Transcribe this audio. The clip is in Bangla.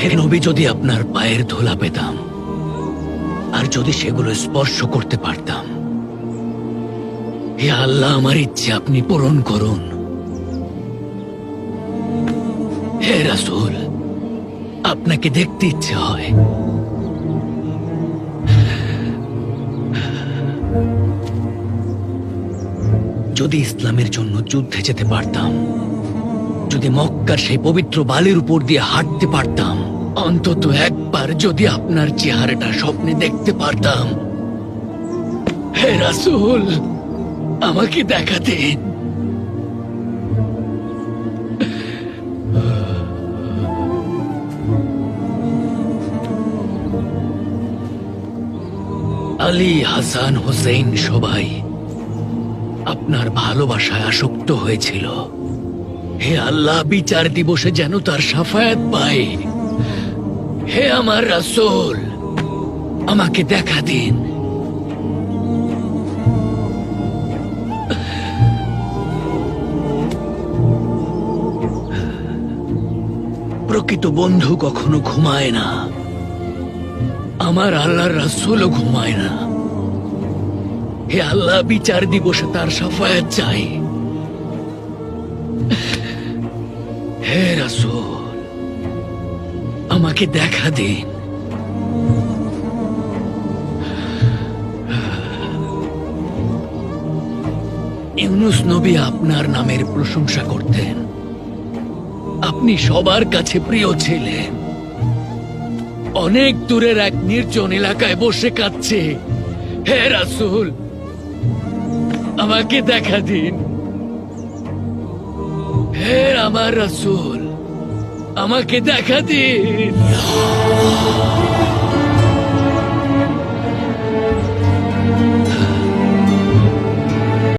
হে নবী, যদি আপনার পায়ের ধুলা পেতাম, আর যদি সেগুলো স্পর্শ করতে পারতাম, হে আল্লাহ, আমার ইচ্ছে আপনি পূরণ করুন। হে রাসুল, আপনাকে দেখতে ইচ্ছে হয়। যদি ইসলামের জন্য যুদ্ধে যেতে পারতাম যদি মক্কার সেই পবিত্র বালির উপর দিয়ে হাঁটতে পারতাম, অন্তত একবার যদি আপনার চেহারাটা স্বপ্নে দেখতে পারতাম। হে রাসুল, আমাকে দেখাতে আলী হাসান হোসেন সবাই আপনার ভালোবাসায় আসক্ত হয়েছিল। হে আল্লাহ, বিচার দিবসে যেন তার সাফায়াত পাই। হে আমার রাসূল, আমাকে দেখা দিন। প্রকৃত বন্ধু কখনো ঘুমায় না। আমার আল্লাহর রাসূলও ঘুমায় না। হে আল্লাহ, বিচার দিবসে তার সাফায়াত চাই। হে রাসূল, আমাকে দেখা দিন। ইউনুস নবী আপনার নামের প্রশংসা করতেন। আপনি সবার কাছে প্রিয় ছিলেন। অনেক দূরের এক নির্জন এলাকায় বসে কাঁদছে। হে রাসূল, আমাকে দেখা দিন। আমার রসুল আমাকে দেখা দিন।